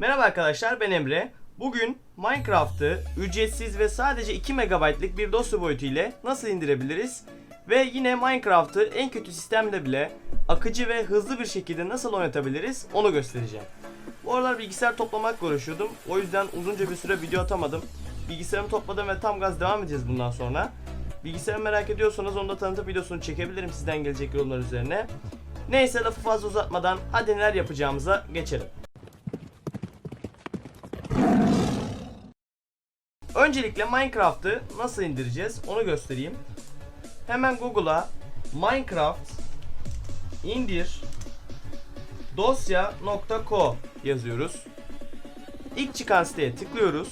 Merhaba arkadaşlar ben Emre. Bugün Minecraft'ı ücretsiz ve sadece 2 MB'lık bir dosya boyutu ile nasıl indirebiliriz? Ve yine Minecraft'ı en kötü sistemde bile akıcı ve hızlı bir şekilde nasıl oynatabiliriz onu göstereceğim. Bu aralar bilgisayar toplamakla uğraşıyordum. O yüzden uzunca bir süre video atamadım. Bilgisayarımı topladım ve tam gaz devam edeceğiz bundan sonra. Bilgisayarı merak ediyorsanız onu da tanıtıp videosunu çekebilirim sizden gelecek yorumlar üzerine. Neyse lafı fazla uzatmadan hadi neler yapacağımıza geçelim. Öncelikle Minecraft'ı nasıl indireceğiz onu göstereyim. Hemen Google'a Minecraft indir dosya.co yazıyoruz. İlk çıkan siteye tıklıyoruz.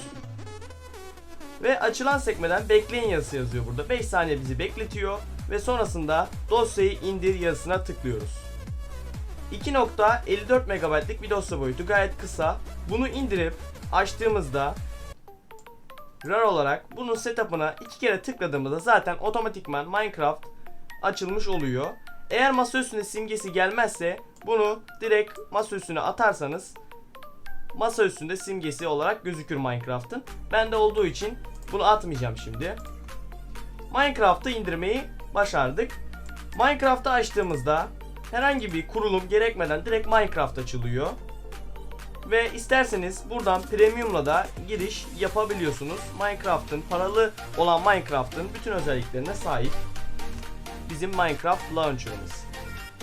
Ve açılan sekmeden bekleyin yazısı yazıyor burada. 5 saniye bizi bekletiyor ve sonrasında dosyayı indir yazısına tıklıyoruz. 2.54 MB'lık bir dosya boyutu gayet kısa. Bunu indirip açtığımızda RAR olarak bunun setup'ına iki kere tıkladığımızda zaten otomatikman Minecraft açılmış oluyor. Eğer masa üstüne simgesi gelmezse bunu direkt masa üstüne atarsanız masa üstünde simgesi olarak gözükür Minecraft'ın. Bende olduğu için bunu atmayacağım şimdi. Minecraft'ı indirmeyi başardık. Minecraft'ı açtığımızda herhangi bir kurulum gerekmeden direkt Minecraft açılıyor. Ve isterseniz buradan premiumla da giriş yapabiliyorsunuz. Minecraft'ın paralı olan Minecraft'ın bütün özelliklerine sahip. Bizim Minecraft Launcher'ımız.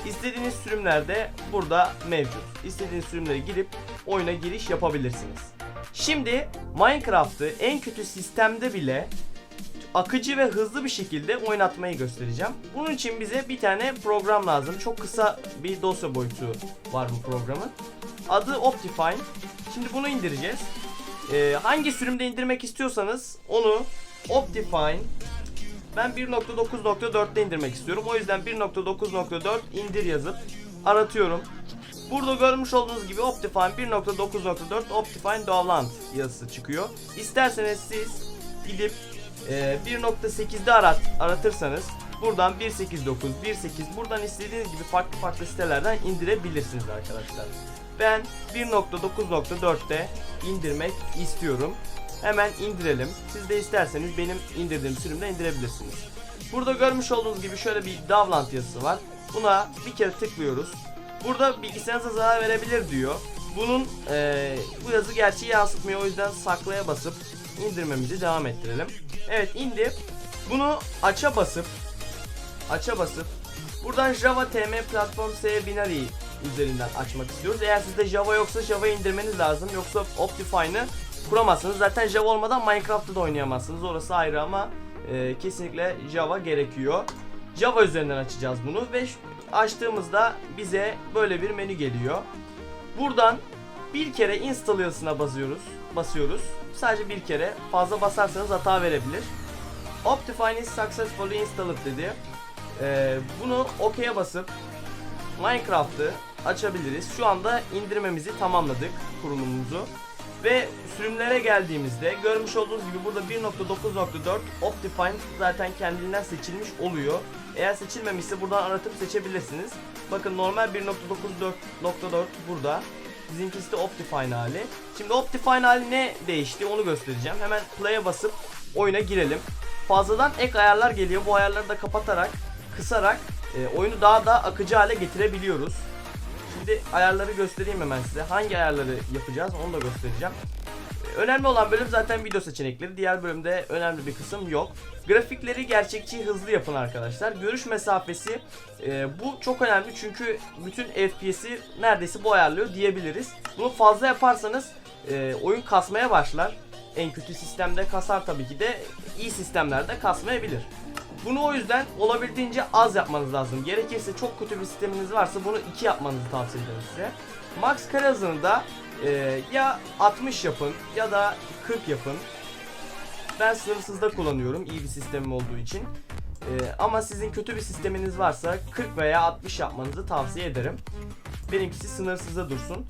İstediğiniz sürümlerde burada mevcut. İstediğiniz sürümlere girip oyuna giriş yapabilirsiniz. Şimdi Minecraft'ı en kötü sistemde bile akıcı ve hızlı bir şekilde oynatmayı göstereceğim. Bunun için bize bir tane program lazım. Çok kısa bir dosya boyutu var bu programın. Adı Optifine. Şimdi bunu indireceğiz. Ee, hangi sürümde indirmek istiyorsanız onu Optifine ben 1.9.4'te indirmek istiyorum. O yüzden 1.9.4 indir yazıp aratıyorum. Burada görmüş olduğunuz gibi Optifine 1.9.4 Optifine Download yazısı çıkıyor. İsterseniz siz gidip e, 1.8'de arat, aratırsanız buradan 1.8.9, 1.8 buradan istediğiniz gibi farklı farklı sitelerden indirebilirsiniz arkadaşlar. Ben 1.9.4'te indirmek istiyorum. Hemen indirelim. Siz de isterseniz benim indirdiğim sürümde indirebilirsiniz. Burada görmüş olduğunuz gibi şöyle bir download yazısı var. Buna bir kere tıklıyoruz. Burada bilgisayarınıza zarar verebilir diyor. Bunun eee, bu yazı gerçeği yansıtmıyor. O yüzden saklaya basıp indirmemizi devam ettirelim. Evet indi. Bunu aça basıp aça basıp buradan Java TM Platform S Binary üzerinden açmak istiyoruz. Eğer sizde Java yoksa Java indirmeniz lazım. Yoksa Optifine'ı kuramazsınız. Zaten Java olmadan Minecraft'ta da oynayamazsınız. Orası ayrı ama e, kesinlikle Java gerekiyor. Java üzerinden açacağız bunu ve açtığımızda bize böyle bir menü geliyor. Buradan bir kere install yazısına basıyoruz. Basıyoruz. Sadece bir kere. Fazla basarsanız hata verebilir. Optifine is successfully installed dedi. Ee, bunu OK'ye basıp Minecraft'ı açabiliriz. Şu anda indirmemizi tamamladık kurulumumuzu. Ve sürümlere geldiğimizde görmüş olduğunuz gibi burada 1.9.4 Optifine zaten kendinden seçilmiş oluyor. Eğer seçilmemişse buradan aratıp seçebilirsiniz. Bakın normal 1.9.4 burada. Bizimkisi de Optifine hali. Şimdi Optifine hali ne değişti onu göstereceğim. Hemen play'e basıp oyuna girelim. Fazladan ek ayarlar geliyor. Bu ayarları da kapatarak, kısarak e, oyunu daha da akıcı hale getirebiliyoruz. Şimdi ayarları göstereyim hemen size. Hangi ayarları yapacağız onu da göstereceğim. Ee, Önemli olan bölüm zaten video seçenekleri. Diğer bölümde önemli bir kısım yok. Grafikleri gerçekçi hızlı yapın arkadaşlar. Görüş mesafesi e, bu çok önemli çünkü bütün FPS'i neredeyse bu ayarlıyor diyebiliriz. Bunu fazla yaparsanız e, oyun kasmaya başlar. En kötü sistemde kasar tabii ki de iyi sistemlerde kasmayabilir. Bunu o yüzden olabildiğince az yapmanız lazım. Gerekirse çok kötü bir sisteminiz varsa bunu 2 yapmanızı tavsiye ederim size. Max kare hızını da e, ya 60 yapın ya da 40 yapın. Ben sınırsızda kullanıyorum iyi bir sistemim olduğu için. E, ama sizin kötü bir sisteminiz varsa 40 veya 60 yapmanızı tavsiye ederim. Benimkisi sınırsızda dursun.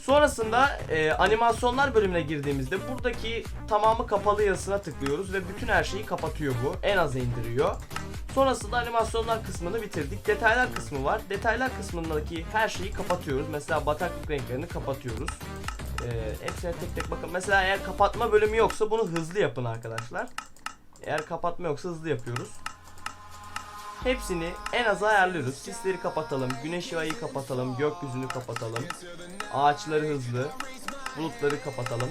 Sonrasında e, animasyonlar bölümüne girdiğimizde buradaki tamamı kapalı yazısına tıklıyoruz ve bütün her şeyi kapatıyor bu. En aza indiriyor. Sonrasında animasyonlar kısmını bitirdik. Detaylar kısmı var. Detaylar kısmındaki her şeyi kapatıyoruz. Mesela bataklık renklerini kapatıyoruz. Ee, hepsine tek tek bakın. Mesela eğer kapatma bölümü yoksa bunu hızlı yapın arkadaşlar. Eğer kapatma yoksa hızlı yapıyoruz. Hepsini en aza ayarlıyoruz. Sisleri kapatalım, güneş ayı kapatalım, gökyüzünü kapatalım. Ağaçları hızlı, bulutları kapatalım.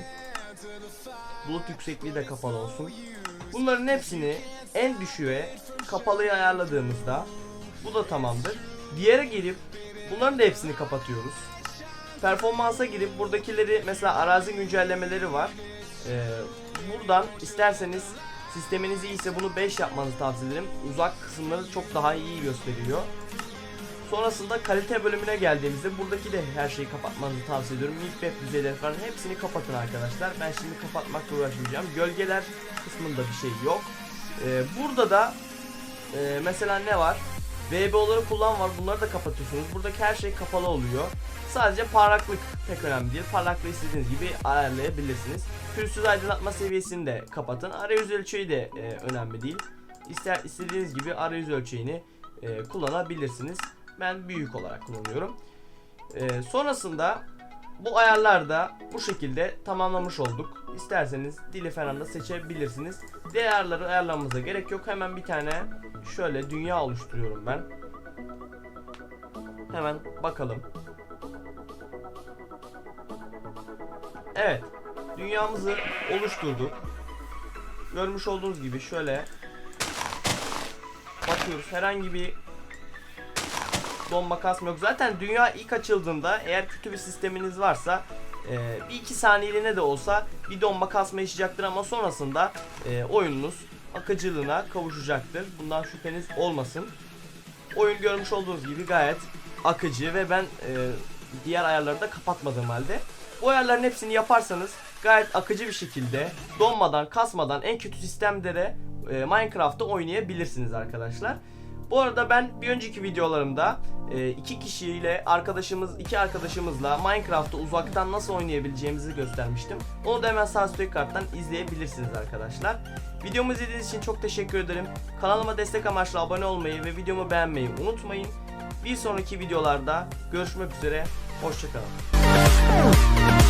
Bulut yüksekliği de kapalı olsun. Bunların hepsini en düşüğe kapalıya ayarladığımızda bu da tamamdır. Diğere gelip bunların da hepsini kapatıyoruz. Performansa girip buradakileri mesela arazi güncellemeleri var. Ee, buradan isterseniz sisteminiz iyiyse bunu 5 yapmanızı tavsiye ederim. Uzak kısımları çok daha iyi gösteriyor. Sonrasında kalite bölümüne geldiğimizde buradaki de her şeyi kapatmanızı tavsiye ediyorum. Web düzeyleri falan hepsini kapatın arkadaşlar. Ben şimdi kapatmakla uğraşmayacağım. Gölgeler kısmında bir şey yok. Ee, burada da e, mesela ne var? VBO'ları kullan var. Bunları da kapatıyorsunuz. Buradaki her şey kapalı oluyor. Sadece parlaklık pek önemli değil. Parlaklığı istediğiniz gibi ayarlayabilirsiniz. Pürüzsüz aydınlatma seviyesini de kapatın. Arayüz ölçeği de e, önemli değil. İster istediğiniz gibi arayüz ölçeğini e, kullanabilirsiniz. Ben büyük olarak kullanıyorum. E, sonrasında bu ayarlarda bu şekilde tamamlamış olduk. İsterseniz dili falan da seçebilirsiniz. Ayarları ayarlamamıza gerek yok. Hemen bir tane şöyle dünya oluşturuyorum ben. Hemen bakalım. Evet. Dünyamızı oluşturduk. Görmüş olduğunuz gibi şöyle bakıyoruz. Herhangi bir donma kasma yok. Zaten dünya ilk açıldığında eğer kötü bir sisteminiz varsa e, bir iki saniyeliğine de olsa bir donma kasma yaşayacaktır ama sonrasında e, oyununuz akıcılığına kavuşacaktır. Bundan şüpheniz olmasın. Oyun görmüş olduğunuz gibi gayet akıcı ve ben e, diğer ayarları da kapatmadığım halde bu ayarların hepsini yaparsanız gayet akıcı bir şekilde donmadan kasmadan en kötü sistemde de e, Minecraft'ta oynayabilirsiniz arkadaşlar. Bu arada ben bir önceki videolarımda e, iki kişiyle arkadaşımız iki arkadaşımızla Minecraft'ta uzaktan nasıl oynayabileceğimizi göstermiştim. Onu da hemen sağ karttan izleyebilirsiniz arkadaşlar. Videomu izlediğiniz için çok teşekkür ederim. Kanalıma destek amaçlı abone olmayı ve videomu beğenmeyi unutmayın. Bir sonraki videolarda görüşmek üzere. Hoşçakalın.